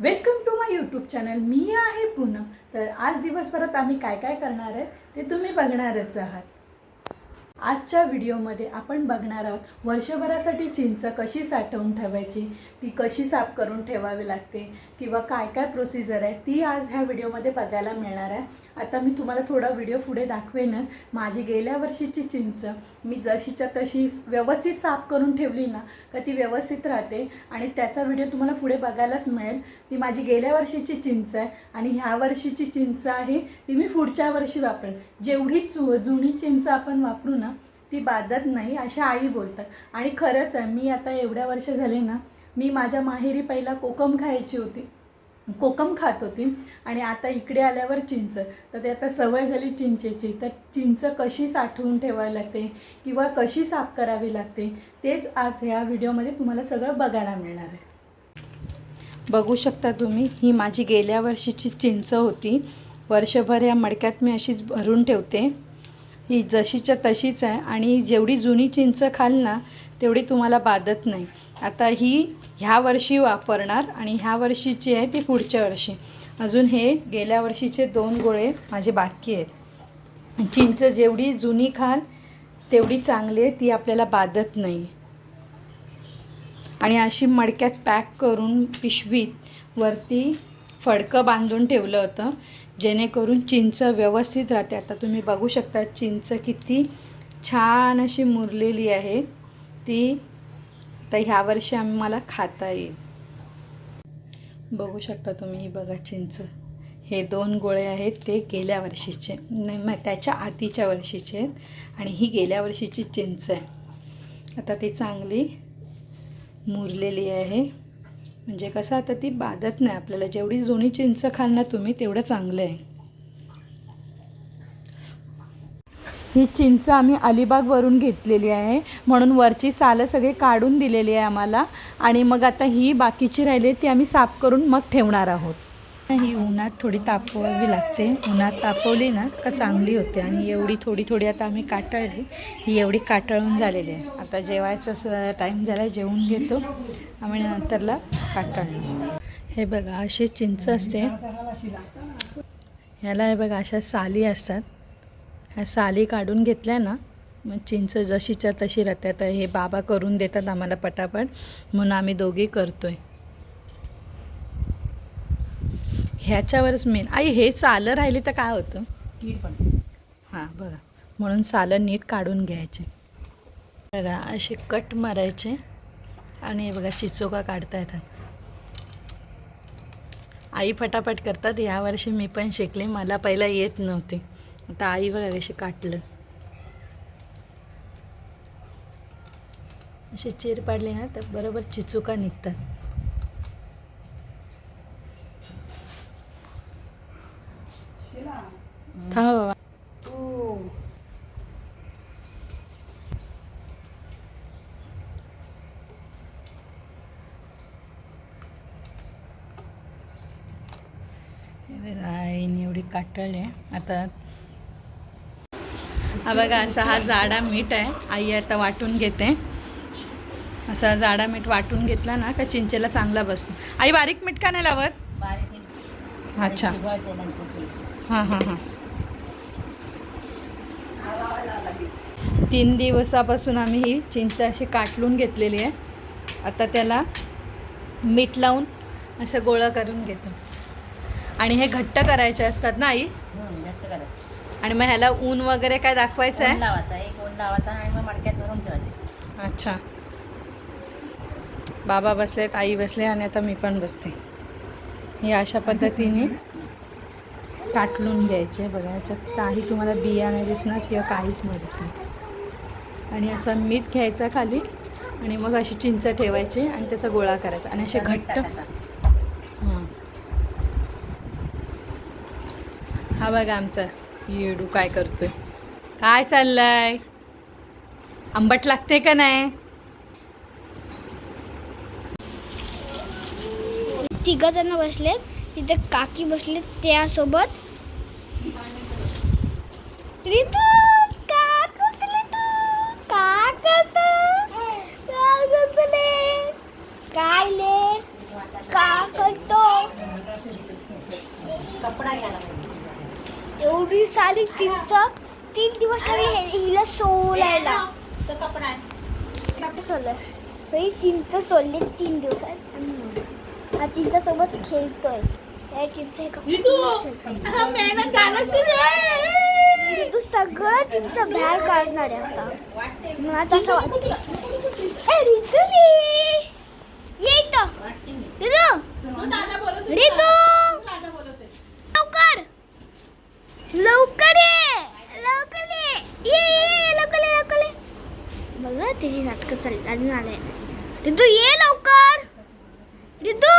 Welcome to my YouTube channel मी आहे पूनम. तर आज दिवसभरात आम्ही काय काय करणार आहे ते तुम्ही बघणारच आहात. आजच्या व्हिडिओमध्ये आपण बघणार आहोत वर्षभरासाठी चिंच कशी साठवून ठेवायची ती कशी साफ करून ठेवावी लागते किंवा काय काय प्रोसिजर आहे ती आज ह्या व्हिडिओमध्ये बघायला मिळणार आहे. आता मी तुम्हाला थोडा व्हिडिओ पुढे दाखवेन. माझी गेल्या वर्षीची चिंच मी जशीच्या तशी व्यवस्थित साफ करून ठेवली ना का ती व्यवस्थित राहते. आणि त्याचा व्हिडिओ तुम्हाला पुढे बघायलाच मिळेल. ती माझी गेल्या वर्षीची चिंच आहे आणि ह्या वर्षीची चिंच आहे ती मी पुढच्या वर्षी वापरेन. जेवढी चु जुनी चिंच आपण वापरू ना ती बाधत नाही अशा आई बोलतात. आणि खरंच आहे मी आता एवढ्या वर्ष झाले ना मी माझ्या माहेरी पहिला कोकम खायची होती. कोकम खात होती. आणि आता इकडे आल्यावर चिंच. तर ते आता सवय झाली चिंचेची. तर चिंच कशी साठवून ठेवावी लागते किंवा कशी साफ करावी लागते तेच आज ह्या व्हिडिओमध्ये तुम्हाला सगळं बघायला मिळणार आहे. बघू शकता तुम्ही ही माझी गेल्या वर्षीची चिंच होती. वर्षभर या मडक्यात मी अशीच भरून ठेवते. ही जशीच्या तशीच आहे आणि जेवढी जुनी चिंच खाल ना तेवढी तुम्हाला बाधत नाही. आता ही ह्या वर्षी वापरणार आणि ह्या वर्षीची आहे ती पुढच्या वर्षी. अजून हे गेल्या वर्षीचे दोन गोळे माझे बाकी आहेत. चिंच जेवढी जुनी खाल तेवढी चांगली आहे ती आपल्याला बाधत नाही. आणि अशी मडक्यात पॅक करून पिशवीत वरती फडकं बांधून ठेवलं होतं जेणेकरून चिंच व्यवस्थित राहते. आता तुम्ही बघू शकता चिंच किती छान अशी मुरलेली आहे. ती तर ह्या वर्षी आम्हाला खाता येईल. बघू शकता तुम्ही ही बघा चिंच. हे दोन गोळे आहेत ते गेल्या वर्षीचे. नाही मग त्याच्या आधीच्या वर्षीचे आहेत आणि ही गेल्या वर्षीची चिंच आहे. आता ती चांगली मुरलेली आहे. म्हणजे कसं आता ती बाधत नाही आपल्याला. जेवढी जुनी चिंच खाल ना तुम्ही तेवढं चांगलं आहे. ही चिंच आम्ही अलिबागवरून घेतलेली आहे. म्हणून वरची सालं सगळी काढून दिलेली आहे आम्हाला. आणि मग आता ही बाकीची राहिली ती आम्ही साफ करून मग ठेवणार आहोत. ही उन्हात थोडी तापवावी लागते. उन्हात तापवली ना का चांगली होते. आणि एवढी थोडी थोडी आता आम्ही काटाळली ही एवढी काटाळून झालेली आहे. आता जेवायचा टाईम झाला जेवून घेतो. आम्ही नंतरला काटळली हे बघा अशी चिंच असते. ह्याला हे बघा अशा साली असतात. ह्या साली काढून घेतल्या ना मग चिंच जशीच्या तशी राहते आता हे बाबा करून देतात आम्हाला पटापट म्हणून आम्ही दोघी करतोय. ह्याच्यावरच मेन आई हे सालं राहिली तर काय होतं? कीड पण. हां बघा. म्हणून सालं नीट काढून घ्यायचे. बघा असे कट मारायचे. आणि हे बघा चिचोका काढता येतात. आई फटाफट करतात. यावर्षी मी पण शिकले. मला पहिला येत नव्हते. आता आई बघा कशी काटलं. अशी चीर पाडली ना तर बरोबर चिचुका निघतात. थांबा बाबा. आईने एवढी काटळली. आता हा बघा असा हा जाडा मीठ आहे. आई आता वाटून घेते. असा जाडा मीठ वाटून घेतला ना का चिंचेला चांगला बसतो. आई बारीक मीठ का नाही लावत? अच्छा. हां हां हां. तीन दिवसापासून आम्ही ही चिंच अशी काटलून घेतलेली आहे. आता त्याला मीठ लावून असं गोळा करून घेतो. आणि हे घट्ट करायचे असतात ना आई? घट्ट करायचं. आणि मग ह्याला ऊन वगैरे काय दाखवायचं आहे? लावायचा एक लावायचा आणि मग मडक्यात भरून ठेवायचे. अच्छा. बाबा बसलेत आई बसले आणि आता मी पण बसते. हे अशा पद्धतीने काटलून घ्यायचे. बघा याच्यात काही तुम्हाला बिया नाही दिसणार किंवा काहीच नाही दिसणार. आणि असं मीठ घ्यायचं खाली आणि मग अशी चिंच ठेवायची आणि त्याचा गोळा करायचा. आणि असे घट्ट. हां. हा बघा आमचा. येडू काय करतोय? काय चाललंय? आंबट लागते का नाही? तिघ जण बसलेत. तिथे काकी बसलेत त्यासोबत. रितू, का करत? का करतले? एवढी सारी चिंच तीन दिवस लागले हे- हिला सोलायला. सोललं तरी चिंच सोलले तीन दिवसात. हा चिंचासोबत खेळतोय. त्या चिंच हे तू सगळं चिंच बाहेर काढणार आहे आता. मला तसं वाटतं. रितू! रितू! लवकर लवकर ये! लवकर ये! ये ये लवकर ये लवकर ये! बघा तिची नाटकं चालली आणि आले रितू ये लवकर! रितू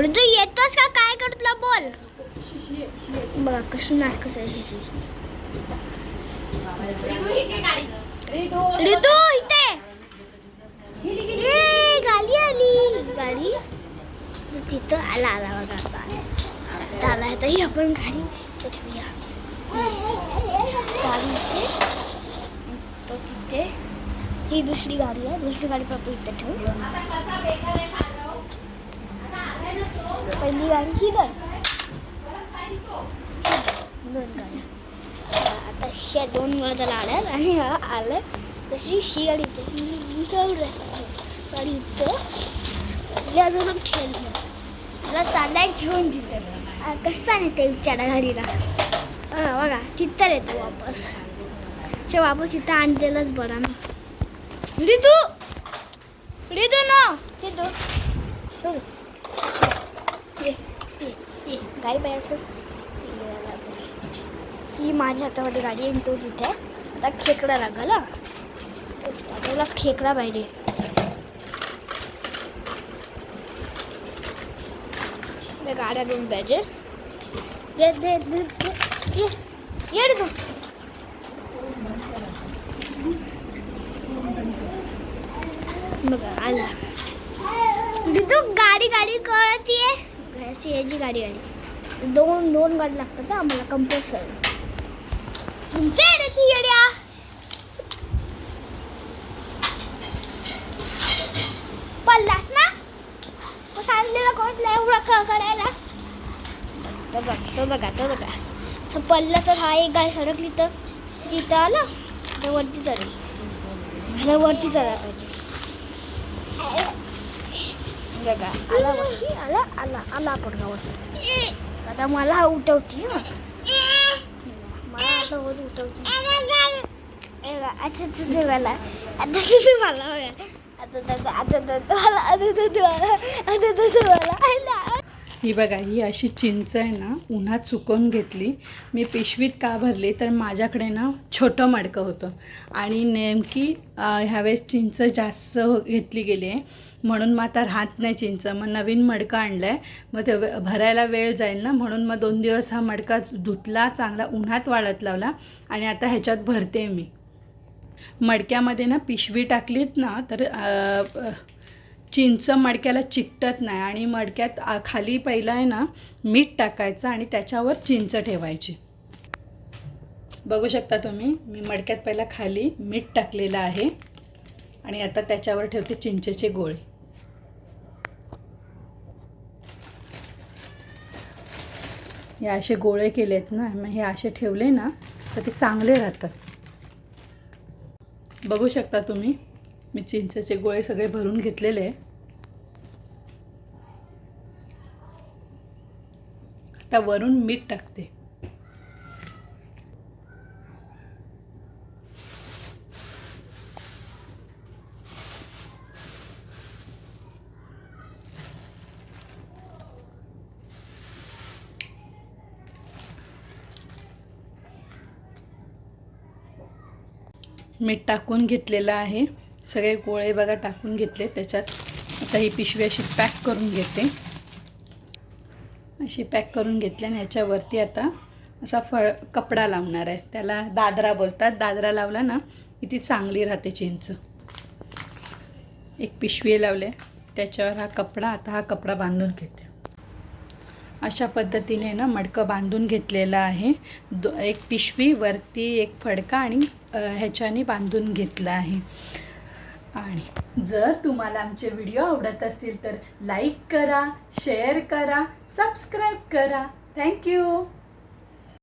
रितू येतोस का? काय करतो तुला बोल? बघा कशी नाटकं चालली ह्याची रितू इथे! ये गाडी आली. गाडी? तिथं आला आला बघा आता तरी आपण गाडी इथे गाडी इथे. तो तिथे. ही दुसरी गाडी आहे. दुसरी गाडी पापू इथे ठेवू. पहिली गाडी ही दोन दोन गाड्या. आता ह्या दोन वेळा त्याला आल्यात आणि हा आलं तशी शी गाडी इथे. ही गाडी इथं. खेळ अजून त्याला चाललाय घेऊन तिथं. कसा नेते विचारा घरीला बघा तिथं येतो वापस चे वापस इथं आणलेलंच बरं ना रितू रितू ना रितू गाडी पाहिजे ती लागेल. ती माझ्या हातामध्ये गाडी आहे तो तिथे आता खेकडा लागल त्याला खेकडा पाहिजे गाड्या दोन पाहिजे. ये तू. बघा आला. तू गाडी गाडी कळतीये? ए याची गाडी गाडी. दोन दोन गाडी लागतात आम्हाला कंपल्सरी तुमच्या येडे ती येड्या. पल्लास ना? सांगलेला कोण एवढा क करायला? तो बघ तो बघा तो बघा. तो पल्ला तर हा एक गाय सरकली तर तिथं आला. तर वरती चढली. ह्याला वरती चढायला पाहिजे बघा आला वरती आला आला आला पडला वरती. आता मला उठवती हं. मला आता वर उठवती. आता तुझं मला आता तुझं मला बघा. ही बघा ही अशी चिंच आहे ना उन्हात सुकवून घेतली. मी पिशवीत का भरली? तर माझ्याकडे ना छोटं मडकं होतं. आणि नेमकी ह्यावेळेस चिंच जास्त हो, घेतली गेली आहे. म्हणून मग आता राहत नाही चिंच. मग नवीन मडकं आणलं आहे मग ते भरायला वेळ जाईल ना म्हणून मग दोन दिवस हा मडका धुतला चांगला उन्हात वाळत लावला. आणि आता ह्याच्यात भरते मी. मडक्यामध्ये ना पिशवी टाकलीत ना तर चिंच मडक्याला चिकटत नाही आणि मडक्यात खाली पहिला आहे ना मीठ टाकायचं आणि त्याच्यावर चिंच ठेवायची. बघू शकता तुम्ही मी मडक्यात पहिला खाली मीठ टाकलेलं आहे आणि आता त्याच्यावर ठेवते चिंचेचे गोळे. हे असे गोळे केलेत ना मग हे असे ठेवले ना तर ते चांगले राहतात. बघू शकता तुम्ही. मी चिंचेचे गोळे सगळे भरून घेतलेले आहे. आता वरून मीठ टाकते. मीठ टाकून घेतलेलं आहे. सगळे गोळे बघा टाकून घेतले त्याच्यात. आता ही पिशवी अशी पॅक करून घेते. अशी पॅक करून घेतली आणि ह्याच्यावरती आता असा फळ कपडा लावणार आहे. त्याला दादरा बोलतात. दादरा लावला ना की ती चांगली राहते चिंच. एक पिशवी लावले त्याच्यावर हा कपडा आता हा कपडा बांधून घेते. अशा पद्धतीने ना मडकं बांधून घेतलेलं आहे. दो एक पिशवी वरती एक फडका आणि ह्याच्याने बांधून घेतलं आहे. आणि जर तुम्हाला आमचे व्हिडिओ आवडत असतील तर लाईक करा शेअर करा सबस्क्राईब करा. थँक्यू